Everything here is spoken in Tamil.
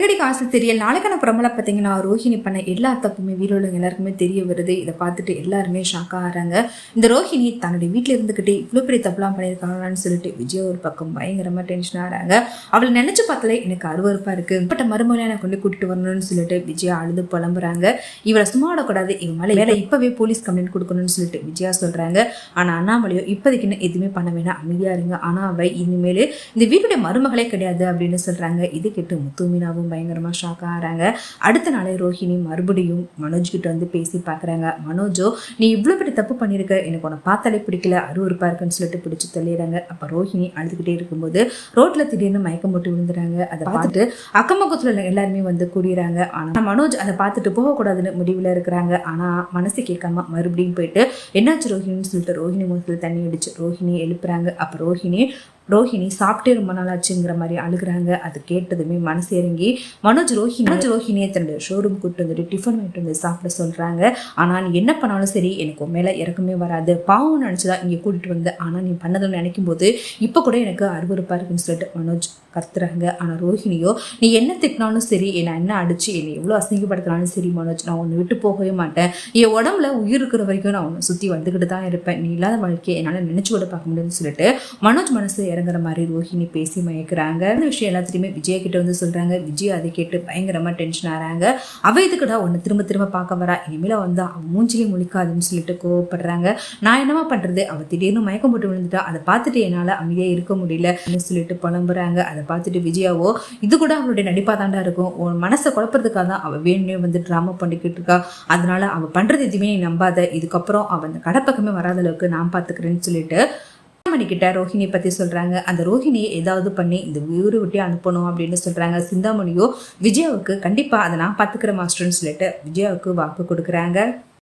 தேடி காசு தெரியல். நாளைக்கான பிரபல பார்த்தீங்கன்னா ரோஹிணி பண்ண எல்லா தப்புமே வீரோட எல்லாருக்குமே தெரிய வருது. இதை பார்த்துட்டு எல்லாருமே ஷாக் ஆகிறாங்க. இந்த ரோஹிணி தன்னுடைய வீட்டில் இருந்துக்கிட்டே இவ்வளோ பெரிய தப்புலாம் பண்ணியிருக்காங்களான்னு சொல்லிட்டு விஜய் ஒரு பக்கம் பயங்கரமாக டென்ஷன் ஆகிறாங்க. அவளை நினச்சி பார்த்தாலே எனக்கு அருவருப்பாக இருக்குது பட் மறுமொழியாக நான் கொண்டு கூட்டிட்டு வரணும்னு சொல்லிட்டு விஜயா அழுது புலம்புறாங்க. இவளை சும்மா விடக்கூடாது இவன் மேலே வேலை இப்போவே போலீஸ் கம்ப்ளைண்ட் கொடுக்கணும்னு சொல்லிட்டு விஜயா சொல்கிறாங்க ஆனால் அண்ணாமலையோ இப்போதைக்குன்னு எதுவுமே பண்ண வேணாம். அமைதியாக இருங்க. ஆனால் அவள் இனிமேல் இந்த வீட்டுடைய மருமகளே கிடையாது அப்படின்னு சொல்கிறாங்க இது கேட்டு முத்துமீனாவும் பயங்கரமாக ஷாக் ஆகிறாங்க. அடுத்த நாளே ரோஹிணி மறுபடியும் மனோஜ் கிட்ட வந்து பேசி பார்க்குறாங்க. மனோஜோ நீ இவ்வளோ பெரிய தப்பு பண்ணியிருக்க. எனக்கு உன்னை பார்த்தாலே பிடிக்கல. அருவருப்பாக இருக்குன்னு சொல்லிட்டு பிடிச்சி தள்ளிடுறாங்க. அப்போ ரோஹிணி அழுதுகிட்டே இருக்கும்போது ரோட்டில் திடீர்னு மயக்கம் போட்டு விழுந்துறாங்க அதை பார்த்துட்டு அக்கம் பக்கத்தில் உள்ள எல்லாருமே வந்து கூடிறாங்க ஆனால் மனோஜ் அதை பார்த்துட்டு போகக்கூடாதுன்னு முடிவில் இருக்கிறாங்க. ஆனால் மனசு கேட்காம மறுபடியும் போயிட்டு என்னாச்சு ரோஹிணின்னு சொல்லிட்டு ரோஹிணி முகத்தில் தண்ணி அடிச்சு ரோஹிணி எழுப்புறாங்க. அப்போ ரோஹிணி ரோஹிணி சாப்பிட்டே ரொம்ப நாளாச்சுங்கிற மாதிரி அழுகுறாங்க. அது கேட்டதுமே மனசு இறங்கி மனோஜ் ரோஹிணி மனோஜ் ரோஹினியை தன்னுடைய ஷோரூம் கூப்பிட்டு வந்துட்டு டிஃபன் வாங்கிட்டு வந்து சாப்பிட சொல்கிறாங்க ஆனால் நீ என்ன பண்ணாலும் சரி எனக்கு மேலே இறக்கமே வராது. பாவம் நினச்சிதான் இங்கே கூட்டிகிட்டு வந்து. ஆனால் நீ பண்ணதுன்னு நினைக்கும் போது இப்போ கூட எனக்கு அருவருப்பாக இருக்குன்னு சொல்லிட்டு மனோஜ் கத்துறாங்க. ஆனால் ரோஹிணியோ நீ என்ன திட்டினாலும் சரி என்னை என்ன அடிச்சு என்னை எவ்வளோ அசிங்கப்படுத்தினாலும் சரி மனோஜ் நான் ஒன்று விட்டு போகவே மாட்டேன். என் உடம்புல உயிர் இருக்கிற வரைக்கும் நான் உன்னை சுற்றி வந்துக்கிட்டு தான் இருப்பேன். நீ இல்லாத வாழ்க்கையை என்னால் நினச்சி கூட பார்க்க முடியும்னு சொல்லிட்டு மனோஜ் மனசு இறங்குற மாதிரி ரோஹிணி பேசி மயக்கிறாங்க. இந்த விஷயம் எல்லாத்தையுமே விஜய் கிட்ட வந்து சொல்கிறாங்க விஜய் அதை கேட்டு பயங்கரமாக டென்ஷன் ஆகிறாங்க அவ இதுக்குடா ஒன்று திரும்ப திரும்ப பார்க்க வரா? இனிமேல் வந்து அவன் மூஞ்சிலே முழிக்காதுன்னு சொல்லிட்டு கோவப்படுறாங்க. நான் என்னமா பண்ணுறது அவள் திடீர்னு மயக்கம் போட்டு விழுந்துட்டா. அதை பார்த்துட்டு என்னால் அமைதியாக இருக்க முடியல சொல்லிட்டு புலம்புறாங்க. அதை பார்த்துட்டு விஜயாவோ இது கூட அவளுடைய நடிப்பாக தாண்டா இருக்கும். உன் மனசை குழப்பறதுக்காக தான் அவள் வேணுமே வந்து ட்ராமா பண்ணிக்கிட்டு இருக்கா. அதனால அவள் பண்ணுறது எதுவுமே நீ நம்பாத. இதுக்கப்புறம் அவள் அந்த கடை பக்கமே வராத அளவுக்கு நான் பார்த்துக்கிறேன்னு சொல்லிட்டு சிந்தாமணிக்கிட்ட ரோஹிணி பற்றி சொல்கிறாங்க அந்த ரோஹிணியை ஏதாவது பண்ணி இந்த ஊரு விட்டு அனுப்பணும் அப்படின்னு சொல்கிறாங்க சிந்தாமணியோ விஜயாவுக்கு கண்டிப்பாக அதை நான் பார்த்துக்கிற மாஸ்டர்னு சொல்லிட்டு விஜயாவுக்கு வாக்கு கொடுக்குறாங்க.